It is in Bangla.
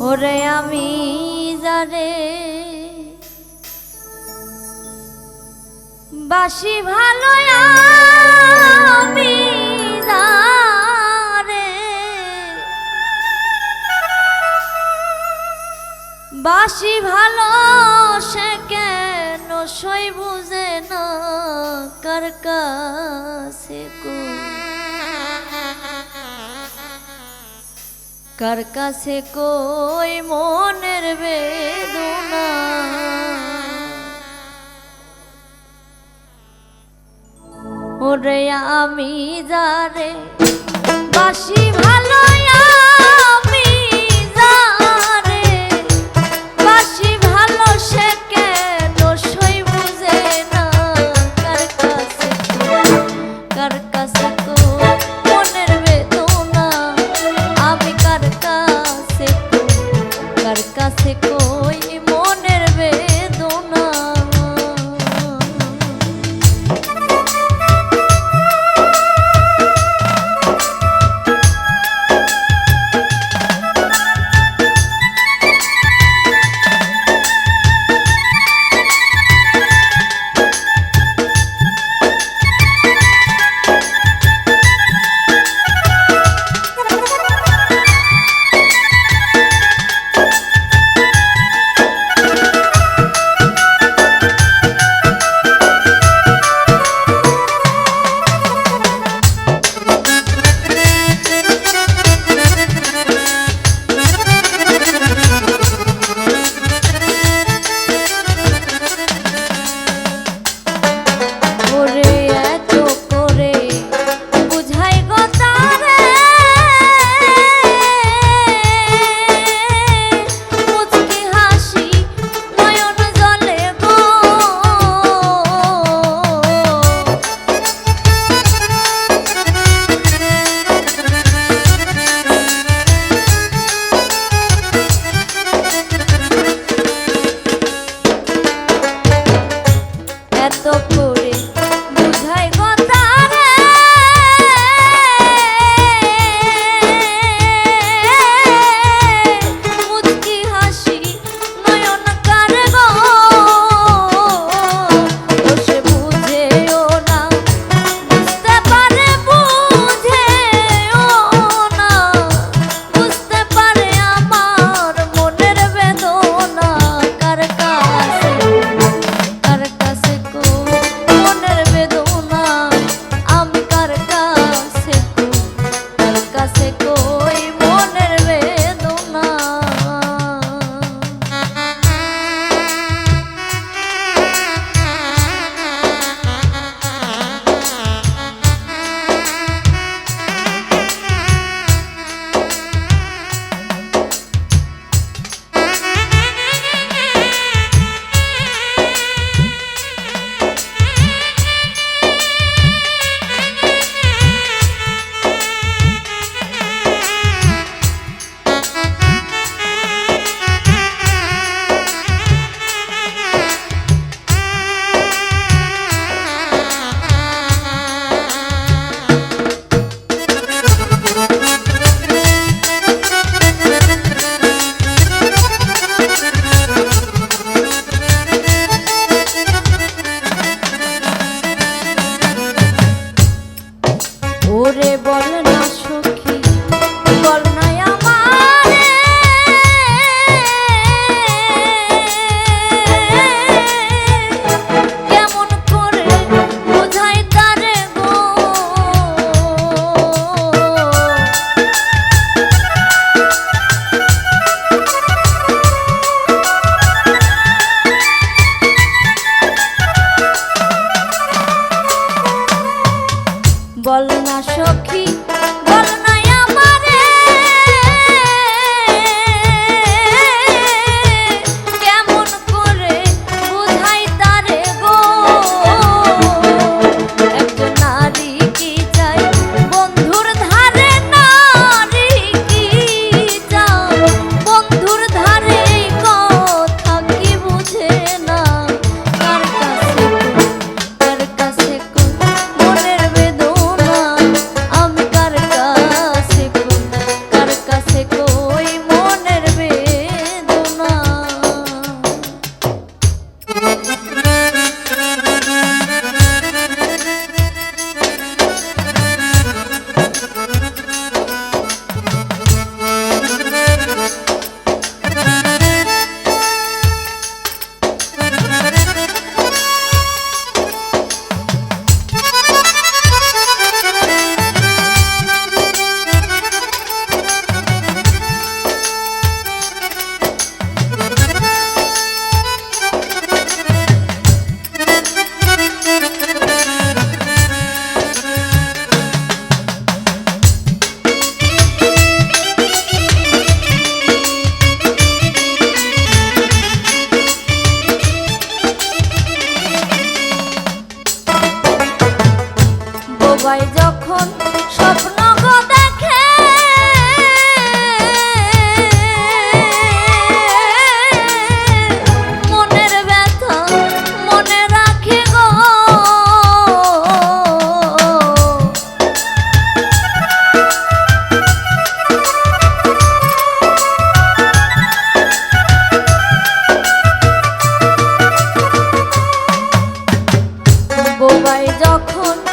ওরে আমি জানে বাসি ভালো আমি জানে বাসি ভালো সে কেন সই বুঝে না কার কাছে কো কার কাছে কই মনের বেদনা? ওরে আমি যারে বাসি ভালো আমি যারে বাসি ভালো, সে কেন বুঝে না? কার কাছে কার যখন